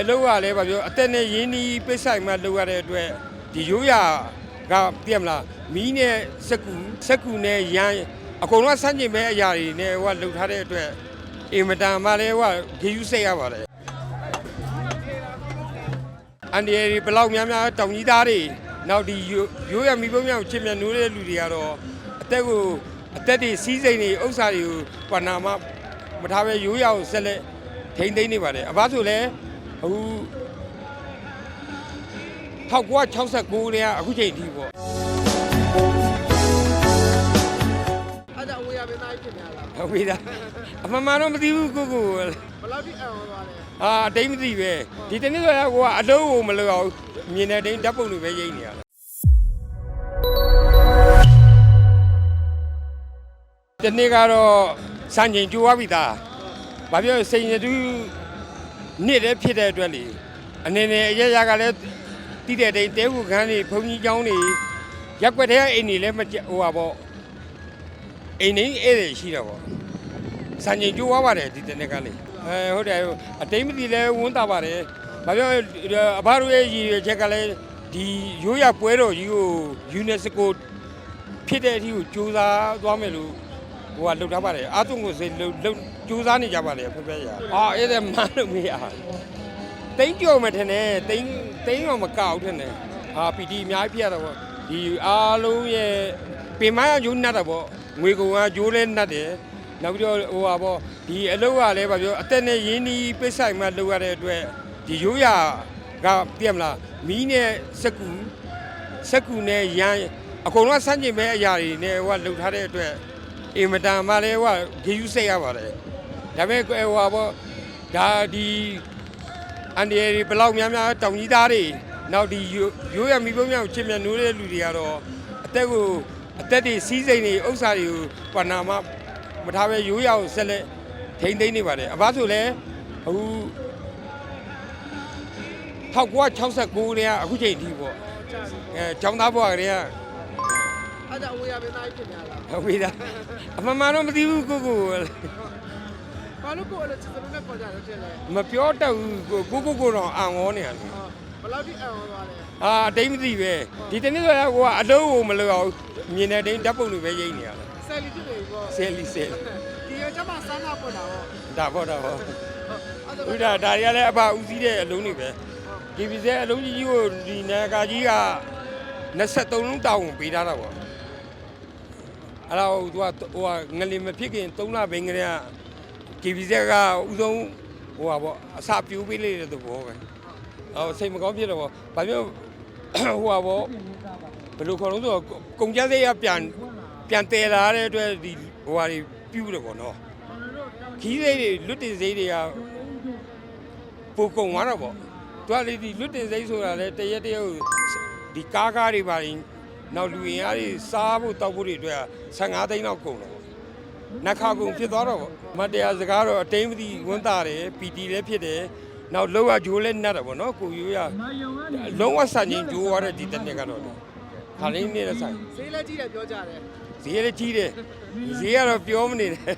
အလုပ်ကလည်းဗာပြောအသက်နဲ့ရင်းနှီးပိတ်ဆိုင်မှလုပ်ရတဲ့အတွက်ဒီရိုးရာကပြည့်မလားမီးနဲ့စက်ကူစက်ကူနဲ့ရမ်းအကုန်လုံးဆန့်ကျင်မဲ့အရာတွေနဲ့ဟိုကလှုပ်ထားတဲ့အတွက်အင်မတန်မှလည်းဟိုကဂေယူစိတ်ရပါတယ်အန်ဒီရီဘလောက်များများတောင်ကြီးသားတွေနောက်ဒီရိုးရိုးရမီးပုံးမြောင်ချစ်မြတ်နိုးတဲ့လူတွေကတော့အသက်ကိုအသက်တွေစီးစိမ်တွေဥစ္စာတွေကိုပဏာမမထားပဲရိုးရအောင်ဆက်လက်ထိမ့်သိမ့်နေပါတယ်အဘဆိုလည်း အခု 1969เนี่ยအခုချိန်ထိပေါ့ အဲ့ဒါဝေရမင်းသားကြီးဖြစ်နေလား ဟုတ်ပြီလားအမှန်မှန်တော့မသိဘူးကိုကို ဘယ်လောက်ထိအံ့ဩသွားလဲ အာအတိတ်မသိပဲဒီတနေ့ဆိုရင်ကိုကအလုံးကိုမလို့အောင်မြင်တဲ့တိုင်းဓာတ်ပုံတွေပဲရိမ့်နေရတာဒီနေ့ကတော့စံချိန်ကြိုးသွားပြီသားဘာပြောလဲစိန်ရတူ နှစ်လည်းဖြစ်တဲ့အတွက်လေအနေနဲ့အရရကလည်းတိတဲ့တိန်တဲခုခန်းနေဘုံကြီးကျောင်းနေရက်ွက်တဲ့အိမ်တွေလည်းမဟိုပါပေါ့အိမ်နေအဲ့ဒါရှိတော့ပေါ့စံချိန်ကျိုးသွားပါတယ်ဒီတနေ့ကလေအဲဟုတ်တယ်အတိတ်မတိလည်းဝန်းတာပါတယ်ဘာပြောအဘတို့ရဲ့ရည်ရွယ်ချက်ကလည်းဒီရိုးရပွဲတော်ကြီးကို UNESCO ဖြစ်တဲ့အထိကိုစူးစမ်းသွားမယ်လို့ ဟိုကလုပ်ထားပါတယ်အာသွန်ကိုစိတ်လုပ်လုပ်စူးစမ်းနေကြပါတယ်ဖက်ဖက်ရအာအဲ့ဒါမှလို့မရတိန်းကြော်မယ်ထင်တယ်တိန်းတိန်းတော့မကောက်ထင်တယ်ဟာပီတီအများကြီးပြရတော့ဗောဒီအားလုံးရဲ့ပင်မယူနတ်တော့ဗောငွေကောင်ကဂျိုးလဲနတ်တယ်နောက်ပြီးတော့ဟိုပါပေါ့ဒီအလုပ်ကလည်းဗာပြောအသက်နဲ့ရင်းနှီးပိတ်ဆိုင်မှလုပ်ရတဲ့အတွက်ဒီရိုးရာကပြည့်မလားမီးနဲ့စက်ကူစက်ကူနဲ့ရမ်းအကုန်လုံးဆန့်ကျင်မဲ့အရာတွေနဲ့ဟိုကလှုပ်ထားတဲ့အတွက် အင်မတန်မှလည်းဟိုဂေယူစိတ်ရပါတယ်ဒါပေမဲ့ဟိုဟာပေါ့ဒါဒီအန်ဒီရီဘလောက်များများတောင်ကြီးသားတွေနောက်ဒီရိုးရမိဘုံများကိုချစ်မြတ်နိုးတဲ့လူတွေကတော့အသက်ကိုအသက်တွေစီးစိမ်တွေဥစ္စာတွေကိုပဏာမမထားပဲရိုးရအောင်ဆက်လက်ထိမ့်သိမ့်နေပါတယ်အဘဆိုလည်းအခု1969လေးကအခုချိန်ထိပေါ့အဲចောင်းသားဘွားကလေးက အဲ့ဒါဝေရမင်းသားကြီးဖြစ်နေလားဟုတ်ပြီလားအမှန်မှန်တော့မသိဘူးကိုကိုဘာလို့ကိုယ်အဲ့လိုစစ်စလုံးနဲ့ပေါ်ကြတယ်ဖြစ်လဲမပြောတတ်ဘူးကိုကိုကိုကိုတော့အံ့ဩနေရတယ်ဟုတ်ဘယ်လောက်ထိအံ့ဩသွားလဲအာအတိတ်မသိပဲဒီတနေ့ဆိုရင်ကိုကအလုံးကိုမလို့အောင်မြင်တဲ့တိုင်းဓာတ်ပုံတွေပဲရိမ့်နေရတာဆယ်လီဖြစ်နေပြီပေါ့ဆယ်လီဆယ်လီဒီရကျမစမ်းနာပေါ်တာပေါ့ဒါပေါ့ဒါပေါ့အဲ့ဥဒါဒါတွေကလည်းအဖဦးစီးတဲ့အလုံးတွေပဲဒီပစ္စည်းအလုံးကြီးကြီးကိုဒီနာကာကြီးက23လုံးတောင်းပေးထားတာပေါ့ အဲ့တော့သူကဟိုကငလင်မဖြစ်ခင်3လဘိန်းကလေးကဒီပစ္စည်းကဥဆုံးဟိုပါပေါ့အစာပြိုးပေးလိုက်တဲ့သဘောပဲဟောစိတ်မကောင်းဖြစ်တော့ပေါ့ဘာပြောဟိုပါပေါ့ဘယ်လိုခေါ်လို့ဆိုတော့ကုန်ကြစိတ်ကပြန်ပြန်တည်လာတဲ့အတွက်ဒီဟိုဟာတွေပြူးတယ်ပေါ့နော်ခီးစိတ်တွေလွတ်တင်စိတ်တွေကပိုကုံသွားတော့ပေါ့သူကလေဒီလွတ်တင်စိတ်ဆိုတာလေတရက်တရက်ကိုဒီကားကားတွေပါရင် နောက်လူရင်အားတွေစားဖို့တောက်ဖို့တွေအတွက်15သိန်းလောက်ကုန်တော့ပေါ့နှက်ခါကုန်ဖြစ်သွားတော့ပေါ့မတ်တရားစကားတော့အတိမ်မသိဝန်တာတယ်ပီတီလည်းဖြစ်တယ်နောက်လောကဂျိုးလည်းနှက်တယ်ပေါ့နော်ကိုရိုးရလုံးဝစံချင်းဂျိုးသွားတဲ့ဒီတစ်နှစ်ကတော့ခါလေးနေတဲ့ဆိုင်ဈေးလက်ကြီးတယ်ပြောကြတယ်ဈေးလည်းကြီးတယ်ဈေးကတော့ပြောမနေနဲ့